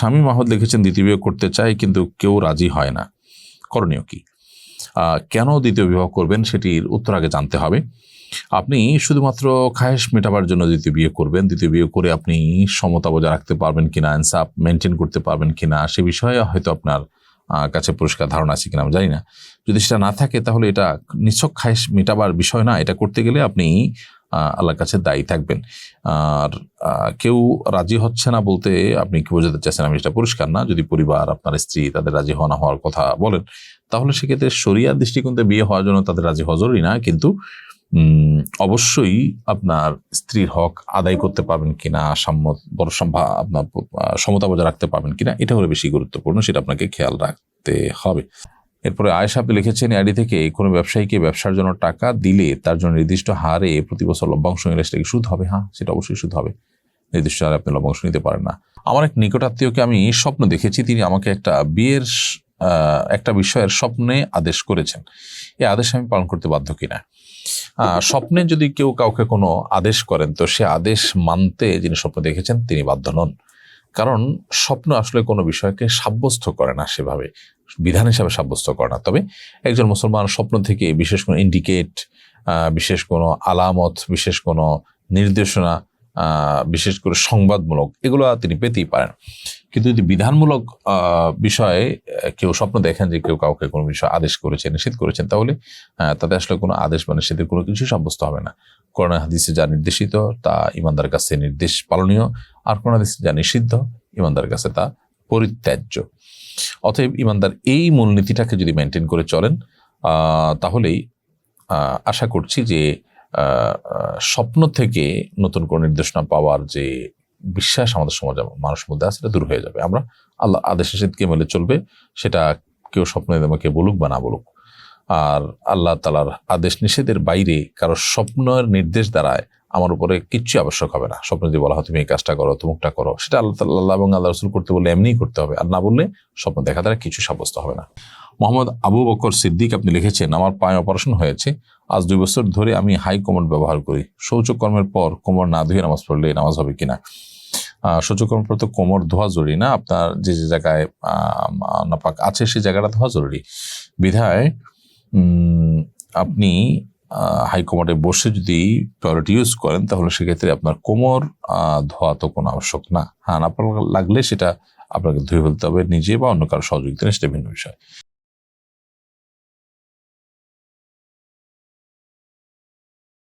স্বামী মাহমুদ লিখেছেন, দ্বিতীয় বিয়ে করতে চায় কিন্তু কেউ রাজি হয় না। করণীয় কি? কেন দ্বিতীয় বিবাহ করবেন সেটির উত্তর আগে জানতে হবে। আপনি শুধুমাত্র খায়েশ মেটাবার জন্য দ্বিতীয় বিয়ে করবেন, দ্বিতীয় বিয়ে করে আপনি সমতা বজায় রাখতে পারবেন কিনা, ইনসাফ মেনটেন করতে পারবেন কিনা, সে বিষয়ে হয়তো আপনার কাছে পরিষ্কার ধারণা আছে কিনা আমি জানি না। যদি সেটা না থাকে, তাহলে এটা নিছক খায়েশ মেটাবার বিষয় না, এটা করতে গেলে আপনি আল্লাহর কাছে দায়ী থাকবেন। আর কেউ রাজি হচ্ছে না বলতে আপনি কি বোঝাতে চাচ্ছেন? আমি সেটা পরিষ্কার না। যদি পরিবার, আপনার স্ত্রী তাদের রাজি হওয়া না হওয়ার কথা বলেন, তাহলে সেক্ষেত্রে শরিয়ার দৃষ্টিকোণতে বিয়ে হওয়ার জন্য তাদের রাজি হওয়া জরুরি না। কিন্তু অবশ্যই আপনার স্ত্রীর হক আদায় করতে পারবেন কিনা সাম্য বড় সম্ভা, আপনার সমতা বজায় রাখতে পারবেন কিনা, এটা হলো বেশি গুরুত্বপূর্ণ। সেটা আপনাকে খেয়াল রাখতে হবে। এরপরে আয়েশা আপনি লিখেছেন আইডি থেকে কোনো ব্যবসায়ীকে ব্যবসার জন্য টাকা দিলে তার জন্য নির্দিষ্ট হারে প্রতি বছর লভ্যাংশ নিলে সেটা কি সুদ হবে? হ্যাঁ সেটা অবশ্যই সুদ হবে। নির্দিষ্ট হারে আপনি লভ্যাংশ নিতে পারেন না। আমার এক নিকটাত্মীয়কে আমি স্বপ্ন দেখেছি, তিনি আমাকে একটা বিয়ের একটা বিষয়ের স্বপ্নে আদেশ করেছেন। এই আদেশ আমি পালন করতে বাধ্য কিনা? স্বপ্নে যদি কেউ কাউকে কোনো আদেশ করেন, তো সে আদেশ মানতে যিনি স্বপ্ন দেখেছেন, তিনি বাধ্য নন। কারণ স্বপ্ন আসলে কোনো বিষয়কে সাব্যস্ত করে না সেভাবে। বিধান হিসাবে সাব্যস্ত করে না। তবে একজন মুসলমান স্বপ্ন থেকে বিশেষ কোনো ইন্ডিকেট বিশেষ কোনো আলামত, বিশেষ কোনো নির্দেশনা বিশেষ করে সংবাদমূলক, এগুলো তিনি পেতেই পারেন। কিন্তু যদি বিধানমূলক বিষয়ে কেউ স্বপ্ন দেখেন যে কেউ কাউকে কোনো বিষয় আদেশ করেছেন নিষেধ করেছেন, তাহলে তাতে আসলে কোনো আদেশ বা নিষেধের কোনো কিছু সাব্যস্ত হবে না। করোনা হাদিসে যা নির্দেশিত, তা ইমানদার কাছে নির্দেশ পালনীয়, আর করোনা হাদিসে যা নিষিদ্ধ, ইমানদার কাছে তা পরিত্যাজ্য। অতএব ইমানদার এই মূলনীতিটাকে যদি মেনটেন করে চলেন তাহলেই আশা করছি যে স্বপ্ন থেকে নতুন কোনো নির্দেশনা পাওয়ার যে বিশ্বাস আমাদের সমাজে মানুষের মধ্যে আছে, সেটা দূর হয়ে যাবে। আমরা আল্লাহ আদেশ নিষেধকে মেলে চলবে, সেটা কেউ স্বপ্নে আমাকে বলুক বা না বলুক। আর আল্লাহ তালার আদেশ নিষেধের বাইরে কারও স্বপ্নের নির্দেশ দ্বারায় আমার উপরে কিচ্ছু আবশ্যক হবে না। স্বপ্ন যদি বলা হয়, তুমি এই কাজটা করো, তুমুকটা করো। সেটা আল্লাহ আল্লাহ এবং আল্লাহ রসুল করতে বললে এমনিই করতে হবে। আর না বললে স্বপ্ন দেখা দ্বারা কিছু সাব্যস্ত হবে না। মোহাম্মদ আবু বকর সিদ্দিক আপনি লিখেছেন, আমার পায়ে অপারেশন হয়েছে আজ দুই বছর ধরে আমি হাই কোমর ব্যবহার করি। শৌচকর্মের পর কোমর না ধুয়ে নামাজ পড়লে নামাজ হবে কিনা? শৌচকর্মের পর তো কোমর ধোয়া জরুরি না? আপনার যে যে জায়গায় নাপাক আছে সেই জায়গাটা ধোয়া জরুরি। বিধায় আপনি হাই কোমরে বসে যদি টয়লেট ইউজ করেন, তাহলে সেক্ষেত্রে আপনার কোমর ধোয়া তো কোনো আবশ্যক না। হ্যাঁ আপনার লাগলে সেটা আপনাকে ধুয়ে ফেলতে হবে নিজে বা অন্য কারও সহযোগিতা সেটা ভিন্ন বিষয়।